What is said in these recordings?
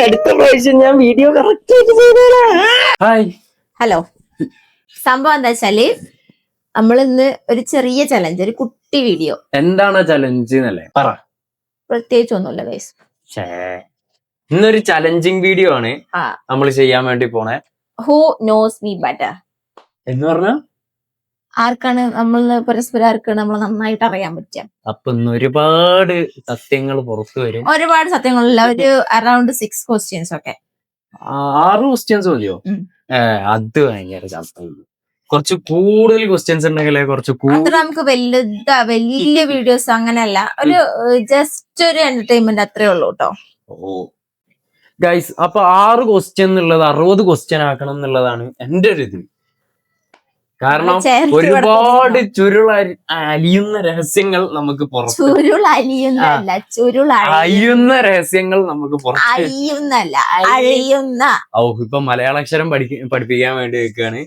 അടുത്ത പ്രാവശ്യം ഞാൻ വീഡിയോ കറക്റ്റ് ഹായ്. ഹലോ. സംഭവം എന്താ വെച്ചാൽ നമ്മൾ ഇന്ന് ഒരു ചെറിയ ചലഞ്ച് ഒരു കുട്ടി വീഡിയോ എന്താണ് ചലഞ്ച് എന്നല്ലേ? പറ. പ്രത്യേകിച്ച് ഒന്നുമില്ല ഗൈസ്. ഇന്നൊരു ചലഞ്ചിങ് വീഡിയോ ആണ് ആ. നമ്മൾ ചെയ്യാൻ വേണ്ടി പോണേ. ഹൂ നോസ് മീ ബെറ്റർ എന്ന് പറഞ്ഞ? ആർക്കാണ് നമ്മൾ പരസ്പരം ആർക്കാണ് നമ്മൾ നന്നായിട്ട് അറിയാൻ പറ്റുക? അപ്പൊ ഒരുപാട് സത്യങ്ങൾ പുറത്തു വരും. ഒരുപാട് സത്യങ്ങളില്ല ഒരു അറൌണ്ട് സിക്സ് ക്വസ്റ്റ്യൻസ് ഒക്കെ. ആറ് ക്വസ്റ്റ്യൻസ് മതിയോ? അത് ഭയങ്കര കുറച്ച് കൂടുതൽ ക്വസ്റ്റ്യൻസ് ഉണ്ടെങ്കിലേ കുറച്ച് കൂടുതൽ നമുക്ക് വലുതാ വലിയ വീഡിയോസ് അങ്ങനെയല്ല. ഒരു ജസ്റ്റ് ഒരു എന്റർടൈൻമെന്റ് അത്രേ ഉള്ളൂ കേട്ടോ ഓ. ഗൈസ് അപ്പൊ ആറ് ക്വസ്റ്റ്യൻ എന്നുള്ളത് അറുപത് ക്വസ്റ്റ്യൻ ആക്കണം എന്നുള്ളതാണ് എന്റെ ഒരു ഇത്. കാരണം ഒരുപാട് ചുരുള അലിയുന്ന രഹസ്യങ്ങൾ നമുക്ക് പുറത്ത് ചുരുൾ അലിയുന്നല്ല ചുരുൾ അഴിയുന്ന രഹസ്യങ്ങൾ നമുക്ക് പുറത്ത് അഴിയുന്ന ഓ ഇപ്പൊ മലയാള അക്ഷരം പഠിക്ക പഠിപ്പിക്കാൻ വേണ്ടി വെക്കാണ്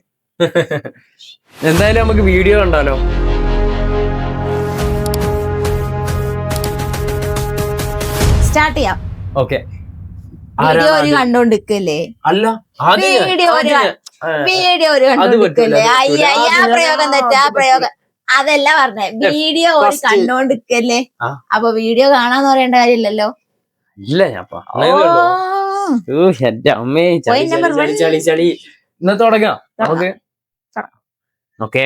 എന്തായാലും നമുക്ക് വീഡിയോ കണ്ടാലോ? സ്റ്റാർട്ട് ചെയ്യാം. ഓക്കെ. വീഡിയോ കണ്ടോണ്ടിരിക്കല്ലേ? അല്ല വീഡിയോ വീഡിയോ ഒരു കണ്ടുകൊണ്ടിരിക്കല്ലേ അയ്യ ആ പ്രയോഗം തെറ്റാ ആ പ്രയോഗം. അതല്ല പറഞ്ഞേ. വീഡിയോ ഒരു കണ്ടോണ്ടിരിക്കല്ലേ? അപ്പൊ വീഡിയോ കാണാന്ന് പറയേണ്ട കാര്യമില്ലല്ലോ? ഇല്ല ഞാൻ എന്റെ അമ്മേ ചളി ചളി, ചളി. ചളി ചളി. ഇന്ന് തുടങ്ങാം. നമുക്ക് ഓക്കെ.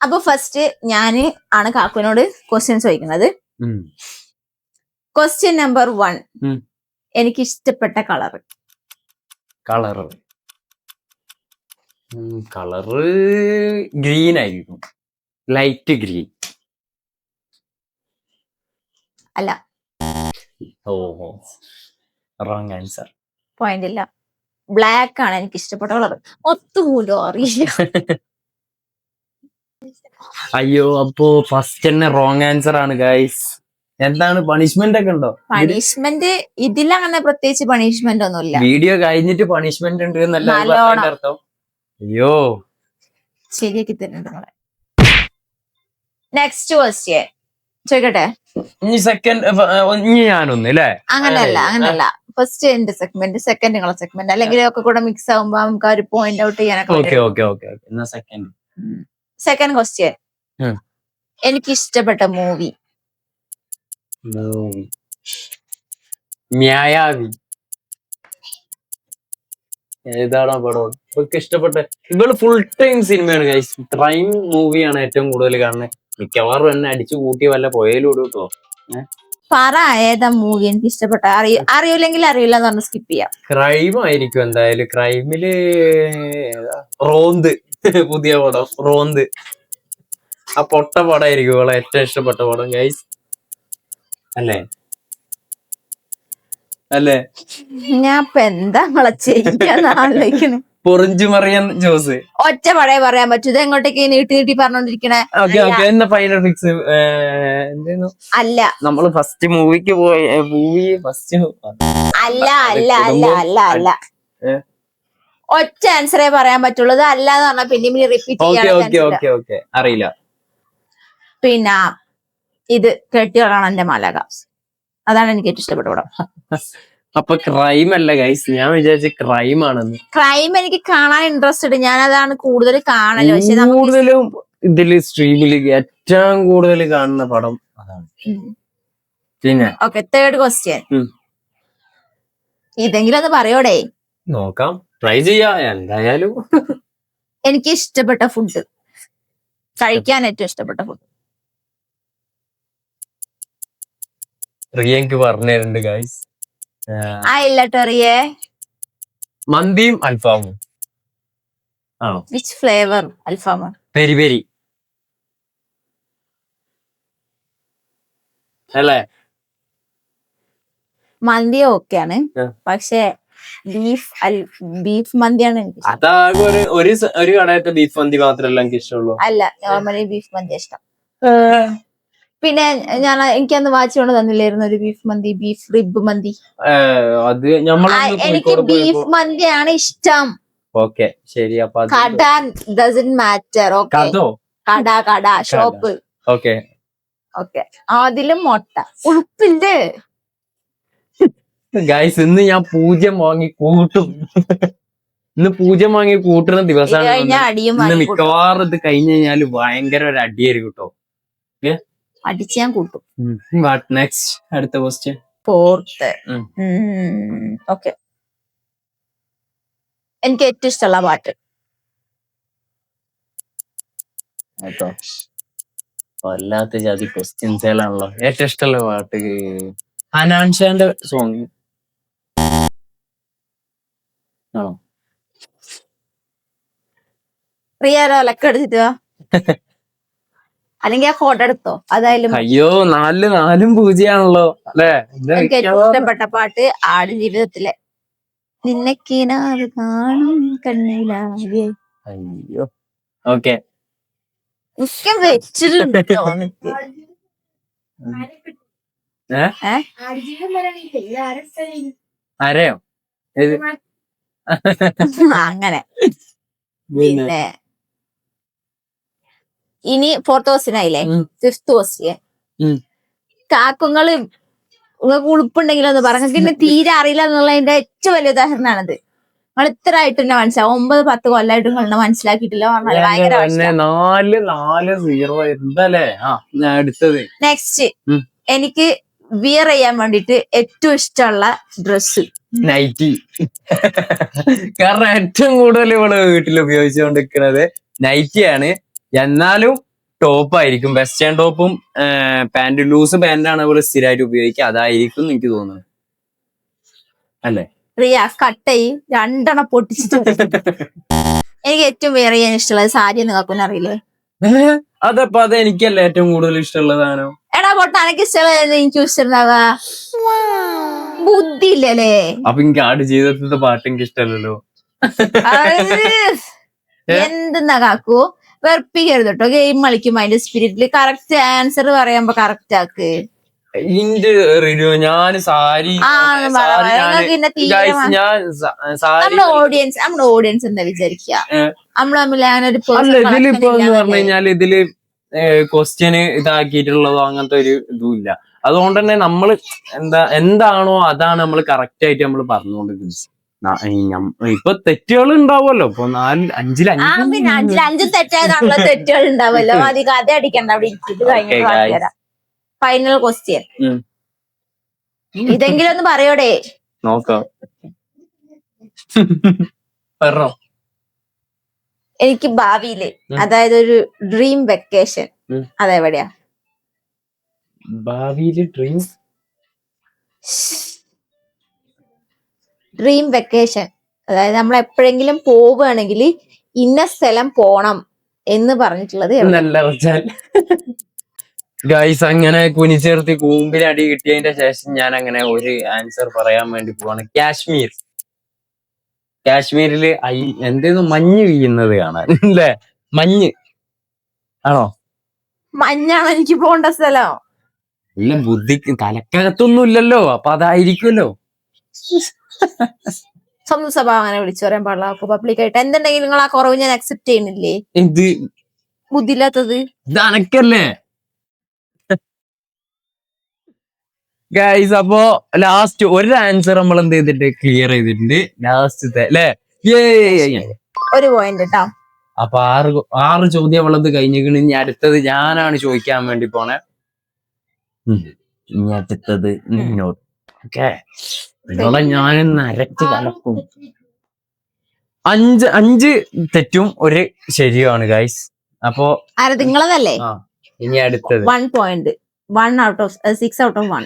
അപ്പൊ ഫസ്റ്റ് ഞാൻ ആണ് കാക്കുവിനോട് ക്വസ്റ്റ്യൻ ചോദിക്കുന്നത്. ക്വസ്റ്റ്യൻ നമ്പർ വൺ എനിക്ക് ഇഷ്ടപ്പെട്ട കളർ കളറ് കളറ് ഗ്രീൻ ആയിരിക്കും. ലൈറ്റ് ഗ്രീൻ അല്ല. ഓ റോങ് ആൻസർ പോയിന്റ് ഇല്ല. ബ്ലാക്ക് ആണ് എനിക്ക് ഇഷ്ടപ്പെട്ട കളർ ഒത്തുപോലും അറിയില്ല. അയ്യോ അപ്പോ ഫസ്റ്റ് തന്നെ റോങ് ആൻസർ ആണ് ഗൈസ് എന്താണ് പണിഷ്മെന്റ് ഒക്കെ ഉണ്ടോ? പണിഷ്മെന്റ് ഇതിലങ്ങനെ പ്രത്യേകിച്ച് പണിഷ്മെന്റ് ഒന്നുമില്ല. വീഡിയോ കഴിഞ്ഞിട്ട് പണിഷ്മെന്റ് ഉണ്ട് എന്നല്ല അർത്ഥം? അയ്യോ. ശരിയാക്കി നമ്മളെ നെക്സ്റ്റ് ക്വസ്റ്റ്യൻ ചോദിക്കട്ടെ? ഇനി സെക്കൻഡ് ഇനി ഞാനൊന്ന് അല്ലേ അങ്ങനെയല്ല ഫസ്റ്റ് എന്റെ സെഗ്മെന്റ് സെക്കൻഡ് നിങ്ങളെ സെഗ്മെന്റ് അല്ലെങ്കിൽ ഒക്കെ കൂടെ മിക്സ് ആവുമ്പോ നമുക്ക് ഒരു പോയിന്റ് ഔട്ട് ചെയ്യാനൊക്കെ സെക്കൻഡ് സെക്കൻഡ് ക്വസ്റ്റ്യൻ. എനിക്ക് ഇഷ്ടപ്പെട്ട മൂവി മ്യായാവി. ഏതാണോ പടം. ഇവർക്ക് ഇഷ്ടപ്പെട്ട ഇവൾ ഫുൾ ടൈം സിനിമയാണ് ഗൈസ് ക്രൈം മൂവിയാണ് ഏറ്റവും കൂടുതൽ കാണുന്നത് മിക്കവാറും എന്നെ അടിച്ചു കൂട്ടി വല്ല പോയാലും ഇടും കേട്ടോ പറ ഏതാ മൂവി എനിക്ക് ഇഷ്ടപ്പെട്ട? അറിയ അറിയില്ലെങ്കിൽ അറിയില്ല എന്ന് പറഞ്ഞ് സ്കിപ്പ് ചെയ്യാം. ക്രൈം ആയിരിക്കും എന്തായാലും. ക്രൈമിൽ? റോന്ത്. പുതിയ പടം. റോന്ത്. ആ പൊട്ട പടമായിരിക്കും ഇവളെ ഏറ്റവും ഇഷ്ടപ്പെട്ട പടം ഗൈസ് അല്ലേ? അല്ലേ? ഞാൻ ഇപ്പൊ എന്താ നിങ്ങളെ ചെയ്യാന്ന് ആലോചിക്കണേ മറിയൻ ജോസ്. ഒറ്റ പഴയ പറയാൻ പറ്റൂ. ഇത് എങ്ങോട്ടേക്ക് നീട്ടി നീട്ടി പറഞ്ഞോണ്ടിരിക്കണേ? ഓക്കെ ഓക്കെ എന്നാ ഫൈനൽ ഫിക്സ് എന്തായിരുന്നു അല്ല. നമ്മൾ ഫസ്റ്റ് മൂവിക്ക് പോയി മൂവി ഫസ്റ്റ് അല്ല അല്ല അല്ല അല്ല അല്ല. ഒറ്റ ആൻസറേ പറയാൻ പറ്റുള്ളൂ. ഇത് അല്ല എന്ന് പറഞ്ഞാൽ പിന്നെ പിന്നെ റിപ്പീറ്റ് ഓക്കെ അറിയില്ല. പിന്നെ ഇത് കെട്ടിയോളാണ് എന്റെ മാലക അതാണ് എനിക്ക് ഏറ്റവും ഇഷ്ടപ്പെട്ട പടം. അപ്പൊ ക്രൈം അല്ല ഗൈസ് ഞാൻ വിചാരിച്ച ക്രൈം ആണെന്ന്. ക്രൈം എനിക്ക് കാണാൻ ഇൻട്രസ്റ്റഡ് ഞാൻ അതാണ് കൂടുതൽ കാണൽ. പക്ഷെ കൂടുതലും ഇതിൽ സ്ട്രീമിൽ ഏറ്റവും കൂടുതൽ കാണുന്ന പടം അതാണ്. പിന്നെ? Okay third question. ഇതെങ്കിലും ഒന്ന് പറയോടെ? നോക്കാം. ട്രൈ ചെയ്യാ. എന്തായാലും. എനിക്ക് ഇഷ്ടപ്പെട്ട ഫുഡ് കഴിക്കാൻ ഏറ്റവും ഇഷ്ടപ്പെട്ട ഫുഡ് റിയക്ക് പറഞ്ഞിട്ടുണ്ട് ഗൈസ് ആ ഇല്ല ടെറിയെ മന്തിയും അൽഫാമും. ആണോ വിച്ച് ഫ്ലേവർ അൽഫാമ. Peri peri. അല്ലേ? മന്തി ഓക്കെയാണ് പക്ഷേ പക്ഷെ ബീഫ് അൽ ബീഫ് മന്തിയാണ് എനിക്ക്. അതാകെ ഒരു ഒരു സ- ഒരു കടയത്തെ ബീഫ് മന്തി മാത്രമല്ല എനിക്ക് ഇഷ്ടമുള്ളൂ. അല്ല നോർമലി ബീഫ് മന്തി ഇഷ്ടം. പിന്നെ ഞാൻ എനിക്ക് അന്ന് വാച്ച് കൊണ്ട് തന്നില്ലായിരുന്നു ഒരു ബീഫ് മന്തി ബീഫ് റിബ് മന്തി. അത് എനിക്ക് ബീഫ് മന്തി മന്തിയാണ് ഇഷ്ടം. ഓക്കെ ശരി അപ്പൊ കട ഡസൻ മാറ്റർ ഓക്കെ കട? കട ഷോപ്പ് ഓക്കെ. ഓക്കെ അതിലും മുട്ട. ഉളുപ്പില്ലേ? ഗൈസ് ഇന്ന് ഞാൻ പൂജ്യം വാങ്ങി കൂട്ടും. ഇന്ന് പൂജ്യം വാങ്ങി കൂട്ടുന്ന ദിവസമാണ് മിക്കവാറും ഇത് കഴിഞ്ഞു കഴിഞ്ഞാൽ ഭയങ്കര ഒരു അടിയായിരിക്കും കേട്ടോ അടിച്ച് ഞാൻ കൂട്ടും. വാട്ട് നെക്സ്റ്റ് അടുത്ത ക്വസ്റ്റ്യൻ ഫോർത്ത് ഉം. ഓക്കെ എനിക്ക് ഏറ്റവും ഇഷ്ടമുള്ള പാട്ട്. കേട്ടോ. വല്ലാത്ത ജാതി ക്വസ്റ്റ്യൻസുകളാണല്ലോ ഏറ്റവും ഇഷ്ടമുള്ള പാട്ട് ഹനാൻഷാന്റെ സോങ് ആണോ? പ്രിയാരോ ലക്ക എടുത്തിട്ട് വാ. അല്ലെങ്കിൽ ആ ഫോട്ടോ എടുത്തോ? അതായാലും അയ്യോ നാല് നാലും പൂജയാണല്ലോ അല്ലേ? എനിക്ക് ഏറ്റവും ഇഷ്ടപ്പെട്ട പാട്ട് ആട് ജീവിതത്തിലെ. നിന്നക്കിനാവ് കാണും കണ്ണിലാകെ. അയ്യോ. ഓക്കെ. മിക്ക വെച്ചിട്ടുണ്ട്? ആരെയോ? അങ്ങനെ. പിന്നെ. ഇനി ഫോർത്ത് ക്വസ്റ്റിനായില്ലേ ഫിഫ്ത് ക്വസ്റ്റ്യൻ. കാക്കുങ്ങൾ നിങ്ങൾക്ക് ഉളുപ്പുണ്ടെങ്കിൽ ഒന്ന് പറഞ്ഞു പിന്നെ തീരെ അറിയില്ല എന്നുള്ളതിന്റെ ഏറ്റവും വലിയ ഉദാഹരണമാണിത്. നമ്മൾ ഇത്ര ആയിട്ട് തന്നെ മനസ്സിലാവും ഒമ്പത് പത്ത് കൊല്ലായിട്ട് നിങ്ങളെ മനസ്സിലാക്കിയിട്ടില്ല ഭയങ്കര നെക്സ്റ്റ്. എനിക്ക് വിയർ ചെയ്യാൻ വേണ്ടിട്ട് ഏറ്റവും ഇഷ്ടമുള്ള ഡ്രസ് നൈറ്റി. കാരണം ഏറ്റവും കൂടുതൽ ഇവൾ വീട്ടിൽ ഉപയോഗിച്ചുകൊണ്ടിരിക്കുന്നത് നൈറ്റിയാണ്. എന്നാലും ടോപ്പ് ആയിരിക്കും. വെസ്റ്റേൺ ടോപ്പും പാന്റ് ലൂസ് പാന്റാണ് ഇവർ സ്ഥിരമായിട്ട് ഉപയോഗിക്കുക. അതായിരിക്കും എനിക്ക് തോന്നുന്നത്. അല്ലേ? റിയ കട്ടയി രണ്ടെണ്ണം പൊട്ടിച്ചിട്ട് എനിക്ക് ഏറ്റവും വേറെ ചെയ്യാൻ ഇഷ്ടമുള്ളത് സാരി നിങ്ങൾക്കൊന്നും അറിയില്ലേ അതപ്പോ അത് എനിക്കല്ല ഏറ്റവും കൂടുതൽ ഇഷ്ടമുള്ളതാണ് എടാ പൊട്ട എനിക്ക് ഇഷ്ടമുള്ളത് എനിക്ക് ഇഷ്ടമുണ്ടാവുക ബുദ്ധി ഇല്ലല്ലേ അപ്പൊ എനിക്ക് ആട് ജീവിതത്തിലത്തെ പാട്ട് എനിക്ക് ഇഷ്ടമല്ലല്ലോ. എന്തെന്നാ കാക്കു? വെറുപ്പിക്കരുത് കേട്ടോ ഗെയിം കളിക്കും അതിന്റെ സ്പിരിറ്റിൽ കറക്റ്റ് ആൻസർ പറയുമ്പോ കറക്റ്റ് ആക്ക്. ഇന്റെ റിവ്യൂ ഞാൻ സാരി നമ്മുടെ ഓഡിയൻസ് നമ്മുടെ ഓഡിയൻസ് എന്താ വിചാരിക്കുക. നമ്മൾ തമ്മിൽ അങ്ങനെ ഒരു ഇതിലിപ്പോ പറഞ്ഞു കഴിഞ്ഞാൽ ഇതിൽ ക്വസ്റ്റ്യന് ഇതാക്കിയിട്ടുള്ളതോ അങ്ങനത്തെ ഒരു ഇതുമില്ല അതുകൊണ്ട് തന്നെ നമ്മൾ എന്താ എന്താണോ അതാണ് നമ്മൾ കറക്റ്റ് ആയിട്ട് നമ്മൾ പറഞ്ഞുകൊണ്ടിരിക്കുന്നത്. ഇപ്പൊ തെറ്റുകൾ ഉണ്ടാവുമല്ലോ ഇപ്പൊ നാല് അഞ്ചിൽ പിന്നെ അഞ്ചിൽ അഞ്ച് തെറ്റായതാണല്ലോ തെറ്റുകൾ ഉണ്ടാവുമല്ലോ അധികം കഥ അടിക്കണ്ട. അവിടെ ഇരിച്ചിട്ട് കഴിഞ്ഞിട്ട് ഫൈനൽ ക്വസ്റ്റ്യൻ. ഇതെങ്കിലും ഒന്ന് പറയോടെ. നോക്കാം. എനിക്ക് ഭാവിയിൽ. അതായത് ഒരു ഡ്രീം വെക്കേഷൻ അതെവിടെയാ? ഭാവിയിൽ ഡ്രീംസ് ഡ്രീം വെക്കേഷൻ അതായത് നമ്മൾ എപ്പോഴെങ്കിലും പോവുകയാണെങ്കിൽ ഇന്ന സ്ഥലം പോണം എന്ന് പറഞ്ഞിട്ടുള്ളത് എവിടെ? നല്ല വെച്ചാൽ ഗൈസ് അങ്ങനെ കുനിച്ചേർത്തി കൂമ്പിന് അടി കിട്ടിയതിന്റെ ശേഷം ഞാൻ അങ്ങനെ ഒരു ആൻസർ പറയാൻ വേണ്ടി പോവാണ്. കാശ്മീർ. കാശ്മീരിൽ ഐ എന്തേന്ന് മഞ്ഞ് വീഴുന്നത് കാണാൻ. അല്ലേ? മഞ്ഞ്. ആണോ? മഞ്ഞാണ് എനിക്ക് പോണ്ട സ്ഥലം. ഇല്ല ബുദ്ധിക്ക് തലക്കകത്തൊന്നും ഇല്ലല്ലോ. അപ്പൊ അതായിരിക്കുമല്ലോ. സ്വന്തം അങ്ങനെ വിളിച്ചു പറയാൻ പാടില്ല. പബ്ലിക് ആയിട്ട്. എന്തുണ്ടെങ്കിലും നിങ്ങൾ ആ കുറവ് ഞാൻ അക്സെപ്റ്റ് ചെയ്യുന്നില്ലേ? എന്ത്? ബുദ്ധിയില്ലാത്തത്. അനക്കല്ലേ? ഗൈസ് അപ്പോ ലാസ്റ്റ് ഒരു ആൻസർ നമ്മൾ എന്ത് ചെയ്തിട്ട് ക്ലിയർ ചെയ്തിട്ടുണ്ട്. ലാസ്റ്റത്തെ അല്ലേ? ഒരു പോയിന്റ് കേട്ടോ അപ്പൊ ആറ് ആറ് ചോദ്യം അവളത് കഴിഞ്ഞിരിക്കണ് ഇനി അടുത്തത് ഞാനാണ് ചോദിക്കാൻ വേണ്ടി പോണേ. ഇനി അടുത്തത് ഓക്കെ നിങ്ങളെ ഞാൻ നരച്ച് കലക്കും അഞ്ച് അഞ്ച് തെറ്റും ഒരു ശരിയാണ് ഗൈസ് അപ്പോ നിങ്ങളതല്ലേ? ഇനി അടുത്തത്. One point one out of six out of one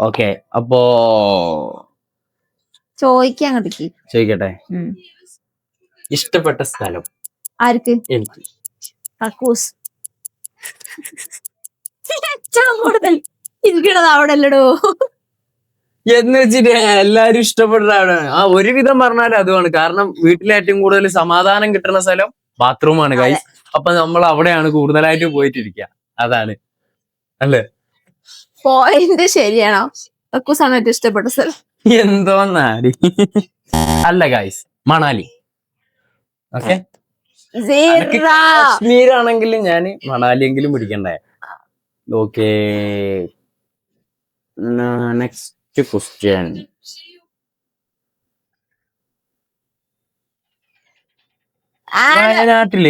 okay അപ്പോ ചോദിക്കാൻ അങ്ങോട്ടേക്ക്. ചോദിക്കട്ടെ. ഇഷ്ടപ്പെട്ട സ്ഥലം? ആർക്ക്? എനിക്ക്. കക്കൂസ്. കൂടുതൽ ഇരിക്കണത് അവിടെ അല്ലടോ എന്ന് വെച്ചിട്ട് എല്ലാരും ഇഷ്ടപ്പെടുന്നതാണ്. ആ ഒരുവിധം പറഞ്ഞാൽ അതുമാണ്. കാരണം വീട്ടിലെ ഏറ്റവും കൂടുതൽ സമാധാനം കിട്ടുന്ന സ്ഥലം ബാത്റൂമാണ് ഗൈസ് അപ്പൊ നമ്മൾ അവിടെയാണ് കൂടുതലായിട്ട് പോയിട്ടിരിക്കുക അതാണ്. അല്ലേ? പോയിന്റ് ശരിയാണോ. കക്കൂസാണ് ഏറ്റവും ഇഷ്ടപ്പെട്ട സ്ഥലം. എന്തോ അല്ല ഗൈസ് മണാലി. Okay Zero. കാശ്മീരാണെങ്കിൽ ഞാൻ മണാലിയെങ്കിലും പിടിക്കണ്ടേ? ഓക്കെ നെക്സ്റ്റ് ക്വസ്റ്റ്യൻ വയനാട്ടിൽ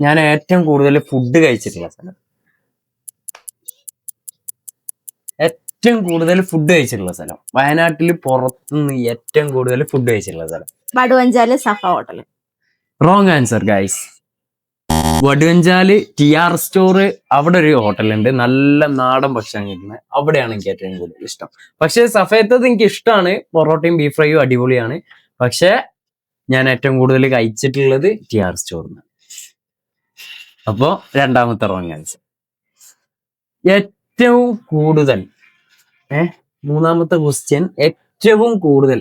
ഞാൻ ഏറ്റവും കൂടുതൽ ഫുഡ് കഴിച്ചിട്ടുള്ള സ്ഥലം ഏറ്റവും കൂടുതൽ ഫുഡ് കഴിച്ചിട്ടുള്ള സ്ഥലം വയനാട്ടിൽ പുറത്തുനിന്ന് ഏറ്റവും കൂടുതൽ ഫുഡ് കഴിച്ചിട്ടുള്ള സ്ഥലം Vaduvanchal Safa hotel wrong answer guys Vaduvanchal T R store അവിടെ ഒരു ഹോട്ടലുണ്ട്. നല്ല നാടൻ ഭക്ഷണം കിട്ടുന്നത് അവിടെയാണ് എനിക്ക് ഏറ്റവും കൂടുതൽ ഇഷ്ടം. പക്ഷെ സഫേത്തത് എനിക്ക് ഇഷ്ടമാണ്. പൊറോട്ടയും ബീഫ് ഫ്രൈയും അടിപൊളിയാണ്. പക്ഷെ ഞാൻ ഏറ്റവും കൂടുതൽ കഴിച്ചിട്ടുള്ളത് ടി ആർ സ്റ്റോറിന് അപ്പോ രണ്ടാമത്തെ റോങ് ആൻസർ ഏറ്റവും കൂടുതൽ ഏ മൂന്നാമത്തെ ക്വസ്റ്റ്യൻ ഏറ്റവും കൂടുതൽ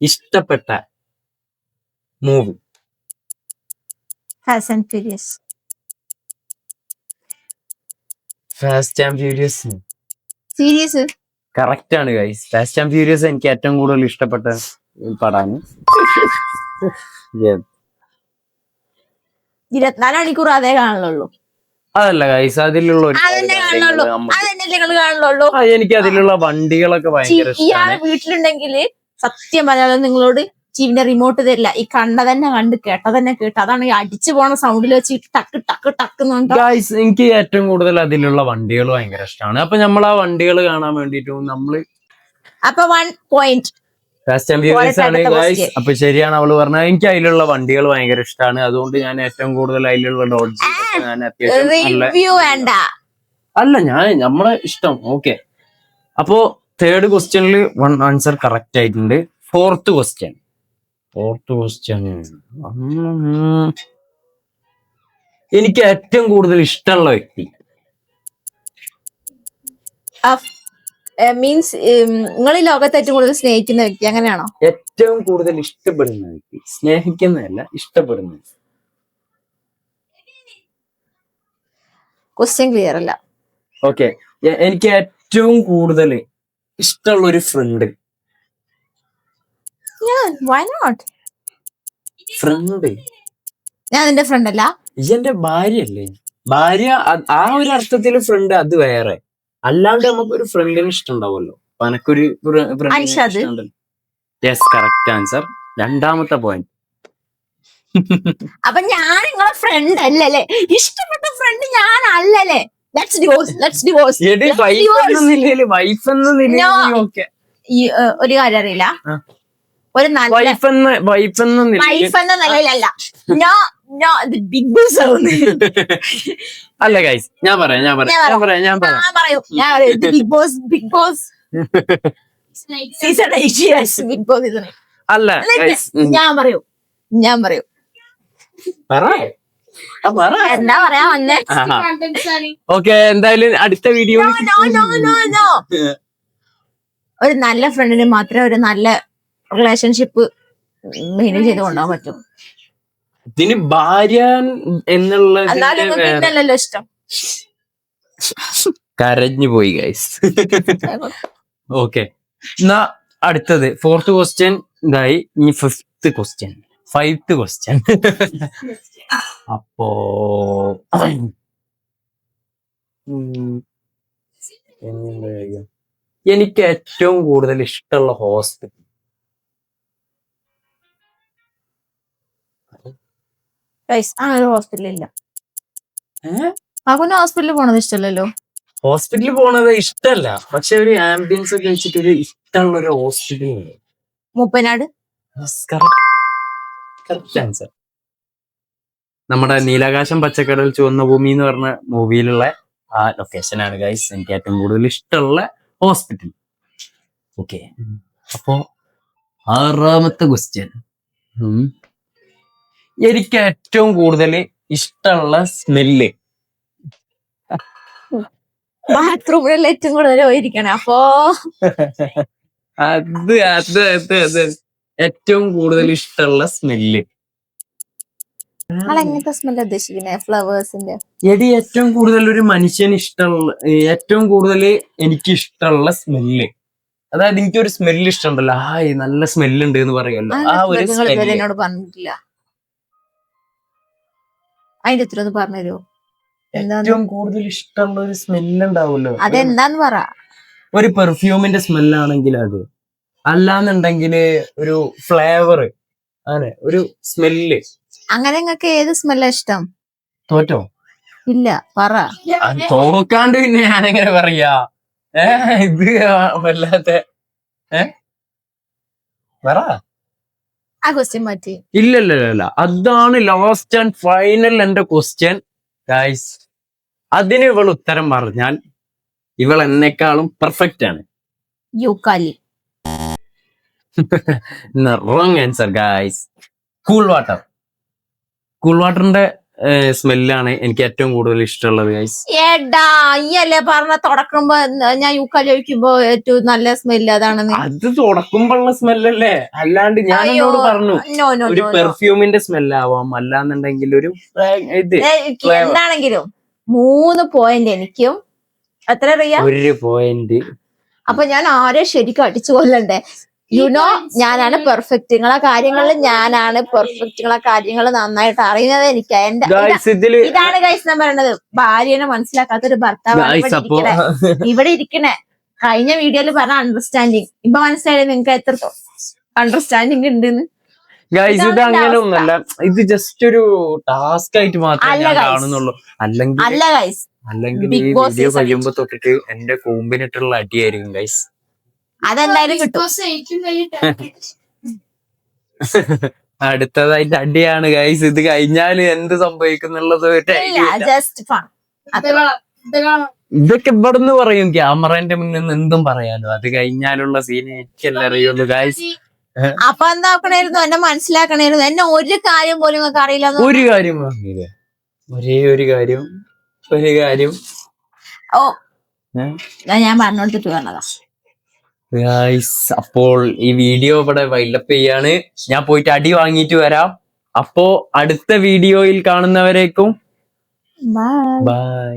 ഇഷ്ടപ്പെട്ട movie Fast and Furious Fast and Furious series correct ആണ് ഗൈസ് ഫാസ്റ്റ് ആൻഡ് ഫ്യൂരിയസ് എനിക്ക് ഏറ്റവും കൂടുതൽ ഇഷ്ടപ്പെട്ട പടാണ്. ഇരുപത്തിനാല് മണിക്കൂർ അതേ കാണുള്ളൂ അതല്ല ഗൈസ് അതിലുള്ള എനിക്ക് അതിലുള്ള വണ്ടികളൊക്കെ ഭയങ്കര ഇഷ്ടമാണ് വീട്ടിലുണ്ടെങ്കിൽ സത്യം പറഞ്ഞാലും നിങ്ങളോട് ചീവിന്റെ റിമോട്ട് തരില്ല. ഈ കണ്ട തന്നെ കണ്ട് കേട്ട തന്നെ കേട്ട് അതാണ് ഈ അടിച്ചു പോണ സൗണ്ടിൽ വെച്ച് ടക്ക് ടക്ക് ടക്ക് ഗൈസ് എനിക്ക് ഏറ്റവും കൂടുതൽ അതിലുള്ള വണ്ടികൾ ഭയങ്കര ഇഷ്ടമാണ് അപ്പൊ നമ്മൾ ആ വണ്ടികൾ കാണാൻ വേണ്ടിട്ടും നമ്മൾ അപ്പൊ വൺ പോയിന്റ് അപ്പൊ ശരിയാണ് അവൾ പറഞ്ഞത്. എനിക്ക് അതിലുള്ള വണ്ടികൾ ഭയങ്കര ഇഷ്ടമാണ് അതുകൊണ്ട് ഞാൻ ഏറ്റവും കൂടുതൽ അതിലുള്ള ഡോഡ്ജ് അല്ല ഞാൻ നമ്മളെ ഇഷ്ടം. ഓക്കെ അപ്പോ തേർഡ് ക്വസ്റ്റ്യനിൽ വൺ ആൻസർ കറക്റ്റ് ആയിട്ടുണ്ട്. ഫോർത്ത് ക്വസ്റ്റ്യൻ ഫോർത്ത് ക്വസ്റ്റ്യൻ എനിക്ക് ഏറ്റവും കൂടുതൽ ഇഷ്ടമുള്ള വ്യക്തി. മീൻസ് നിങ്ങൾ ഈ ലോകത്ത് ഏറ്റവും കൂടുതൽ സ്നേഹിക്കുന്ന വ്യക്തി അങ്ങനെയാണോ? ഏറ്റവും കൂടുതൽ ഇഷ്ടപ്പെടുന്ന വ്യക്തി. സ്നേഹിക്കുന്നതല്ല ഇഷ്ടപ്പെടുന്ന ക്വസ്റ്റ്യൻ ക്ലിയർ അല്ല. ഓക്കെ എനിക്ക് ഏറ്റവും കൂടുതൽ ഇഷ്ടമുള്ള ഒരു ഫ്രണ്ട് വൈ നോട്ട് ഫ്രണ്ട് ഞാൻ നിന്റെ ഫ്രണ്ട് അല്ല. ഇതെന്റെ ഭാര്യയല്ലേ? ഭാര്യ ആ ഒരു അർത്ഥത്തിൽ ഫ്രണ്ട് അത് വേറെ. അല്ലാണ്ട് നമുക്ക് ഒരു ഫ്രണ്ടിന് ഇഷ്ടമുണ്ടാവുമല്ലോ. അനക്കൊരു എനക്കൊരു അൻഷാദ്. യെസ് കറക്റ്റ് ആൻസർ രണ്ടാമത്തെ പോയിന്റ് അപ്പൊ ഞാൻ നിങ്ങളെ ഫ്രണ്ട് അല്ലല്ലേ? ഇഷ്ടപ്പെട്ട ഫ്രണ്ട് ഞാൻ അല്ലല്ലേ? Let's divorce let's divorce wife എന്ന നിലയിൽ ഒരു കാര്യം അറിയില്ല. ഒരു നല്ല വൈഫ് എന്ന വൈഫ് എന്ന വൈഫ് എന്ന നിലയിലല്ല നോ നോ ബിഗ് ബോസ് അല്ല ഗൈസ് ഞാൻ പറയാം ഞാൻ പറയാം. ഞാൻ പറയാം. ഞാൻ പറയാം ഞാൻ പറയൂ. ഞാൻ പറയൂ. Big Boss Big Boss season Big Boss അല്ല ഞാൻ പറയൂ ഞാൻ പറയൂ. പറ. ആ, പറ. എന്താ പറയാ വന്നേ? ഓക്കെ എന്തായാലും അടുത്ത video no no no no ഒരു നല്ല ഫ്രണ്ടിന് മാത്രമേ ഒരു നല്ല റിലേഷൻഷിപ്പ് മെയിന്റെയിൻ ചെയ്ത് കൊണ്ടുപോകാൻ പറ്റും. ഇതിന് ഭാര്യ എന്നുള്ള എന്നാലും ഇഷ്ടം. കരഞ്ഞു പോയി ഗൈസ് ഓക്കെ എന്നാ അടുത്തത്. ഫോർത്ത് ക്വസ്റ്റ്യൻ ഇതായി. ഇനി ഫിഫ്ത്ത് ക്വസ്റ്റ്യൻ ഫൈവത്ത് ക്വസ്റ്റ്യൻ അപ്പോ? എനിക്ക് ഏറ്റവും കൂടുതൽ ഇഷ്ടമുള്ള ഹോസ്പിറ്റൽ ഗൈസ് ആ ഒരു ഹോസ്പിറ്റലിൽ ഇല്ല. അവന് ഹോസ്പിറ്റലിൽ പോണത് ഇഷ്ടമല്ലല്ലോ ഹോസ്പിറ്റലിൽ പോണത് ഇഷ്ടല്ല. പക്ഷെ ഒരു ആംബിയൻസ് ഒക്കെ വെച്ചിട്ട് ഒരു ഇഷ്ടമുള്ള ഒരു ഹോസ്പിറ്റൽ ഉണ്ട് മുപ്പനാട് ആൻസർ നമ്മുടെ നീലാകാശം പച്ചക്കടൽ ചുവന്ന ഭൂമി എന്ന് പറഞ്ഞ മൂവിയിലുള്ള ആ ലൊക്കേഷൻ ആണ് ഗൈസ് എനിക്ക് ഏറ്റവും കൂടുതൽ ഇഷ്ടമുള്ള ഹോസ്പിറ്റൽ ഓക്കെ അപ്പോ ആറാമത്തെ ക്വസ്റ്റ്യൻ എനിക്ക് ഏറ്റവും കൂടുതൽ ഇഷ്ടമുള്ള സ്മെല്ല്. ബാത്റൂമിൽ ഏറ്റവും കൂടുതൽ പോയിരിക്കണേ അപ്പോ അത് അത് അത് അത്. ഏറ്റവും കൂടുതൽ ഇഷ്ടമുള്ള സ്മെല്ല്. എങ്ങനത്തെ സ്മെൽ ഉദ്ദേശിക്കുന്നത് ഫ്ലവേഴ്സിന്റെ എടി ഏറ്റവും കൂടുതൽ ഒരു മനുഷ്യൻ ഇഷ്ടമുള്ള ഏറ്റവും കൂടുതൽ എനിക്ക് ഇഷ്ടമുള്ള സ്മെല്ല്. അതായത് എനിക്കൊരു സ്മെല്ല് ഇഷ്ടമുണ്ടല്ലോ ആ നല്ല സ്മെല്ല് ഉണ്ട് എന്ന് പറയുമല്ലോ ആ ഒരു സ്മെല്ല്. എന്നോട് പറഞ്ഞിട്ടില്ല. അതിന്റെ ഉത്തരം ഒന്ന് പറഞ്ഞുതരുമോ? എന്താന്ന്? ഏറ്റവും കൂടുതൽ ഇഷ്ടമുള്ള ഒരു സ്മെല്ല് ഉണ്ടാവുമല്ലോ അതെന്താന്ന് പറ. ഒരു പെർഫ്യൂമിന്റെ സ്മെല്ലാണെങ്കിൽ അത്. അല്ലാന്നുണ്ടെങ്കിൽ ഒരു ഫ്ലേവർ അങ്ങനെ ഒരു സ്മെല്ല്. അങ്ങനെ നിങ്ങൾക്ക് ഏത് സ്മെല്ലാ ഇഷ്ടം? തോറ്റോ? ഇല്ല പറ. തോക്കാണ്ട് പിന്നെ ഞാനെങ്ങനെ പറയാ? ഏ ഇത് വല്ലാത്ത ഏ? പറ. ആ ക്വസ്റ്റ്യൻ മാറ്റി. ഇല്ല ഇല്ല അതാണ് ലാസ്റ്റ് ആൻഡ് ഫൈനൽ എന്റെ ക്വസ്റ്റ്യൻ ഗൈസ് അതിന് ഇവൾ ഉത്തരം പറഞ്ഞാൽ ഇവൾ എന്നെക്കാളും പെർഫെക്റ്റ് ആണ്. യൂക്കാലി. Wrong answer guys cool water cool വാട്ടറിന്റെ സ്മെല്ലാണ് എനിക്ക് ഏറ്റവും കൂടുതൽ ഇഷ്ടമുള്ളത് ഗൈസ് ഏടാ അല്ലേ പറഞ്ഞ തുടക്കുമ്പോ ഞാൻ യൂക്കാലി ഒഴിക്കുമ്പോ ഏറ്റവും നല്ല സ്മെല്ല് അതാണ്. അത് തുടക്കുമ്പോഴുള്ള സ്മെല്ലല്ലേ അല്ലാണ്ട് ഞാൻ എന്നോട് പറഞ്ഞു ഒരു പെർഫ്യൂമിന്റെ സ്മെല്ലാവാം അല്ലാന്നുണ്ടെങ്കിൽ ഒരു ഇത് എന്താണെങ്കിലും മൂന്ന് പോയിന്റ് എനിക്കും. എത്ര അറിയാം ഒരു പോയിന്റ് അപ്പൊ ഞാൻ ആരെ ശരിക്കും അടിച്ചു കൊല്ലണ്ടേ? യുനോ ഞാനാണ് പെർഫെക്റ്റ് നിങ്ങളെ കാര്യങ്ങളിൽ ഞാനാണ് പെർഫെക്റ്റ് നിങ്ങളെ കാര്യങ്ങൾ നന്നായിട്ട് അറിയുന്നത് എനിക്ക്. എന്റെ ഇതാണ് ഗൈസ് ഞാൻ പറയണത്. ഭാര്യനെ മനസ്സിലാക്കാത്ത ഒരു ഭർത്താവാണ് ഗൈസ് ഇവിടെ ഇരിക്കണേ. കഴിഞ്ഞ വീഡിയോയിൽ പറഞ്ഞ അണ്ടർസ്റ്റാൻഡിങ് ഇപ്പൊ മനസ്സിലായത് നിങ്ങൾക്ക് എത്ര അണ്ടർസ്റ്റാൻഡിങ് ഉണ്ടെന്ന്? ഗൈസ് ഇത് അങ്ങനെ എന്റെ ഒന്നല്ല ഇത് ജസ്റ്റ് ഒരു ടാസ്ക് ആയിട്ട് മാത്രമേ അല്ല guys. കാണുന്നുള്ളൂ. അല്ലെങ്കിൽ വീഡിയോ കഴിയുമ്പോ തൊട്ടിട്ട് എന്റെ കൂമ്പിനിട്ടുള്ള അടിയായിരിക്കും ഗൈസ് അതെന്തായാലും കിട്ടും. അടുത്തതായിട്ട് അടിയാണ് ഗൈസ് ഇത് കഴിഞ്ഞാൽ എന്ത് സംഭവിക്കുന്നുള്ളത് ഇതൊക്കെ ഇവിടെ നിന്ന് ജസ്റ്റ് ഫൺ ഇതൊക്കെ ഇവിടുന്ന് പറയും ക്യാമറന്റെ മുന്നിൽ നിന്ന് എന്തും പറയാലോ. അത് കഴിഞ്ഞാലുള്ള സീൻ എനിക്കല്ലേ അറിയുള്ളൂ ഗൈസ് അപ്പൊ എന്താക്കണായിരുന്നു? എന്നെ മനസ്സിലാക്കണായിരുന്നു. എന്നെ ഒരു കാര്യം പോലും നിങ്ങൾക്ക് അറിയില്ല ഒരു കാര്യം പറഞ്ഞില്ലേ ഒരേ ഒരു കാര്യം ഒരു കാര്യം. ഓ. ഞാൻ ഞാൻ പറഞ്ഞോണ്ടിട്ട് വന്നതാ. അപ്പോൾ ഈ വീഡിയോ ഇവിടെ വൈൽഡപ്പ് ചെയ്യാണ്. ഞാൻ പോയിട്ട് അടി വാങ്ങിയിട്ട് വരാം. അപ്പോ അടുത്ത വീഡിയോയിൽ കാണുന്നവരേക്കും ബൈ